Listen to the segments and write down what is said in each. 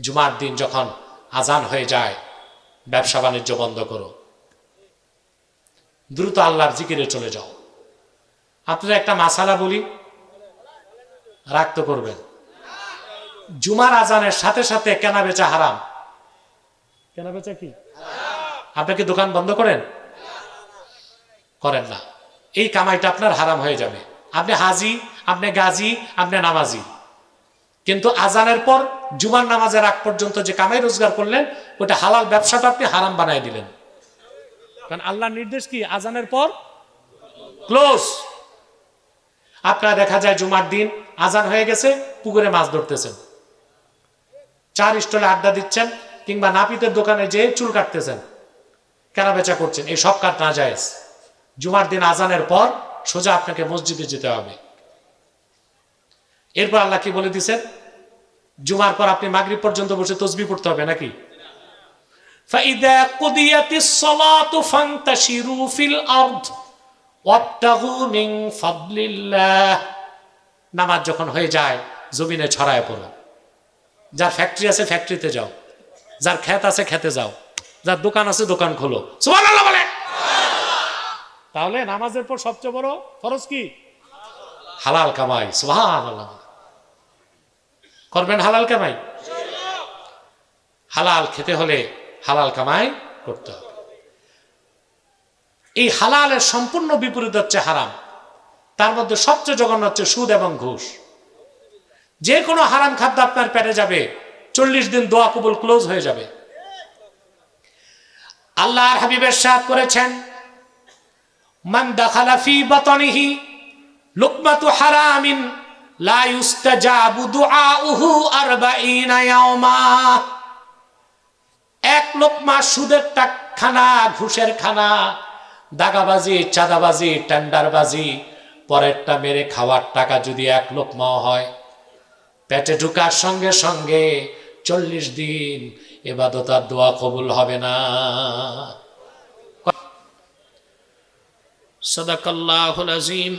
জুমার দিন যখন আজান হয়ে যায় ব্যবসা বাণিজ্য বন্ধ করো। দ্রুত আল্লাহর জিকিরে চলে যাও। আপনারা একটা মাসালা বলি রাখতে করবেন। জুমার আজানের সাথে সাথে কেনা বেচা হারাম। কেনা বেচা কি? আপনি কি দোকান বন্ধ করেন? করেন না। এই কামাইটা আপনার হারাম হয়ে যাবে। আপনি হাজি আপনি গাজী আপনি নামাজি। কিন্তু আজানের পর, জুমার নামাজের আগ পর্যন্ত যে কামাই রোজগার করলেন ওটা হালাল ব্যবসাটা আপনি হারাম বানাই দিলেন। কারণ আল্লাহর নির্দেশ কি? আজানের পর? ক্লোজ। আপনারা দেখা যায় জুমার দিন, আজান হয়ে গেছে, পুকুরে মাছ ধরতেছেন। চার স্টলে আড্ডা দিচ্ছেন, কিংবা নাপিতের দোকানে যেয়ে চুল কাটতেছেন। কেনা বেচা করছেন, এই সব কাট না যায় জুমার দিন আজানের পর সোজা আপনাকে মসজিদে যেতে হবে। এরপর আল্লাহ কি বলে দিছেন জুমার পর আপনি মাগরিব পর্যন্ত বসে তসবি পড়তে হবে নাকি فإذا قضيت الصلاة فانتشروا في الأرض وابتغوا من فضل الله নামাজ যখন হয়ে যায় জমিনে ছড়ায় পড়ো যার ফ্যাক্টরি আছে ফ্যাক্টরিতে যাও যার ক্ষেত আছে খেতে যাও যার দোকান আছে দোকান খোলো সুবহানাল্লাহ বলে তাহলে নামাজের পর সবচেয়ে বড় ফরজ কি হালাল কামাই সুবহানাল্লাহ করবেন হালাল কামাই? হালাল খেতে হলে হালাল কামাই করতে হবে। এই হালালের সম্পূর্ণ বিপরীত হচ্ছে হারাম। তার মধ্যে সবচেয়ে জঘন্য হচ্ছে সুদ এবং ঘুষ। যে কোনো হারাম খাদ্য আপনার পেটে যাবে, চল্লিশ দিন দোয়া কবুল ক্লোজ হয়ে যাবে। আল্লাহর হাবিবের সাথ করেছেন, মান দাখালা ফি বাতনিহি লুকমাতু হারামিন লা ইউস্তাজাবু দুআউহু আরবাঈনা ইয়াওমা। এক লোকমা সুদের টাকখানা, ঘুষের খানা, দাগাবাজি, চাঁদাবাজি, টেন্ডারবাজি, পরেরটা মেরে খাওয়ার টাকা যদি এক লোকমাও হয়, পেটে ঢুকার সঙ্গে সঙ্গে চল্লিশ দিন এবাদতার দোয়া কবুল হবে না। সদাকাল্লাহুল আজিম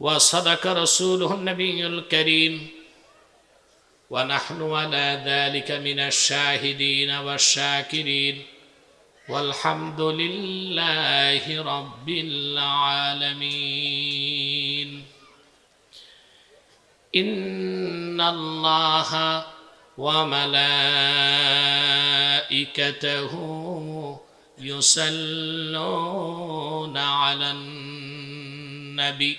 وصدق رسوله النبي الكريم. ونحن على ذلك من الشاهدين والشاكرين. والحمد لله رب العالمين. إن الله وملائكته يصلون على النبي.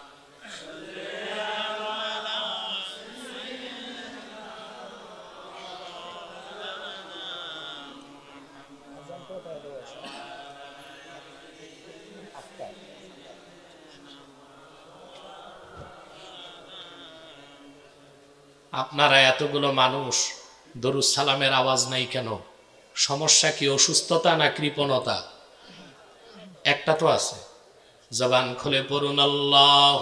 আপনারা এতগুলো মানুষ দরুস সালামের আওয়াজ নাই কেন? সমস্যা কি, অসুস্থতা না কৃপণতা? একটা তো আছে। জবান খুলে পড়ুন আল্লাহ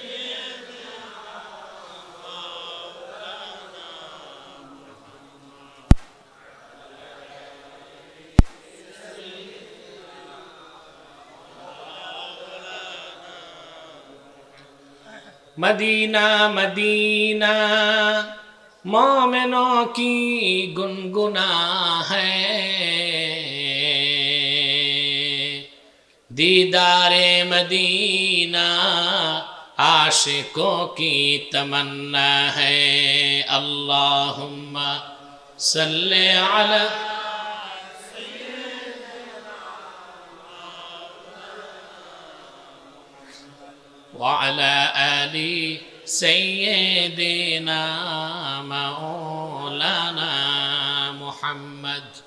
মদিনা মদিনা। মোমেনো কি গুনগুনা হীদারে মদিনা আশিকোঁ কি তমন্না হ্যাঁ আল্লাহ সাল্লে আলা وعلى آل سيدنا مولانا محمد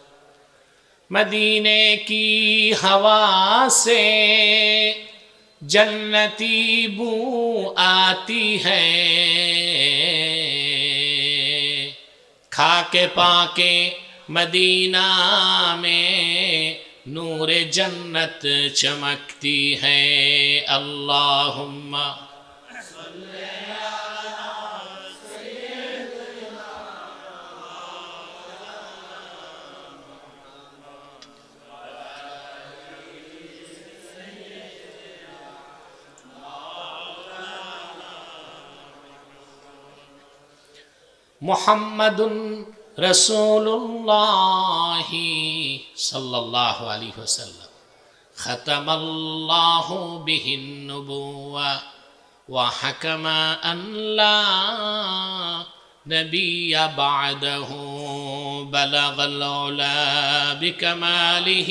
مدینے کی ہوا سے جنتی بو آتی ہے کھا کے پا کے مدینہ میں نور جنت چمکتی ہے۔ اللہم محمد رسول الله صلى الله عليه وسلم. ختم الله به النبوة وحكم أن لا نبي بعده. بلغ العلا بكماله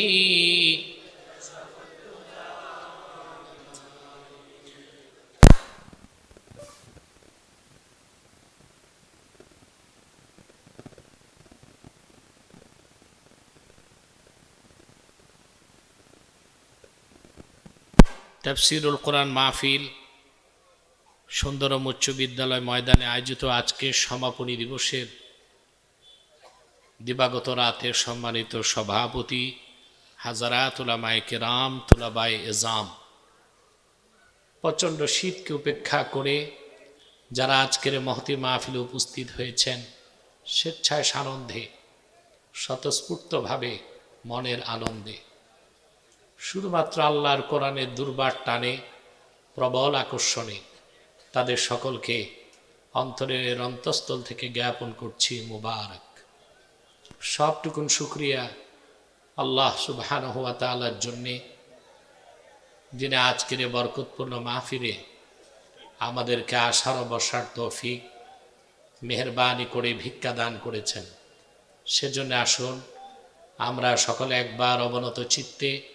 তফসিরুল কোরআন মাহফিল সুন্দরম উচ্চ বিদ্যালয় ময়দানে আয়োজিত আজকে সমাপনী দিবসের দিবাগত রাতে সম্মানিত সভাপতি হাজারাত উলামায়ে কেরাম তুলাবাই এজাম। প্রচণ্ড শীতকে উপেক্ষা করে যারা আজকের মহতি মাহফিলে উপস্থিত হয়েছেন, স্বেচ্ছায় সানন্দে, স্বতঃস্ফূর্তভাবে মনের আনন্দে শুধুমাত্র আল্লাহর কোরআনের দুর্বার টানে, প্রবল আকর্ষণে তাদের সকলকে অন্তরের অন্তঃস্থল থেকে জ্ঞাপন করছি, মুবারক। সবটুকুন শুক্রিয়া আল্লাহ সুবহান হুয়া তালার জন্যে, যিনি আজকের বরকতপূর্ণ মাহফিরে আমাদেরকে আশার বসার তৌফিক, মেহরবানি করে, ভিক্ষা দান করেছেন। সেজন্য আসুন, আমরা সকলে একবার অবনত চিত্তে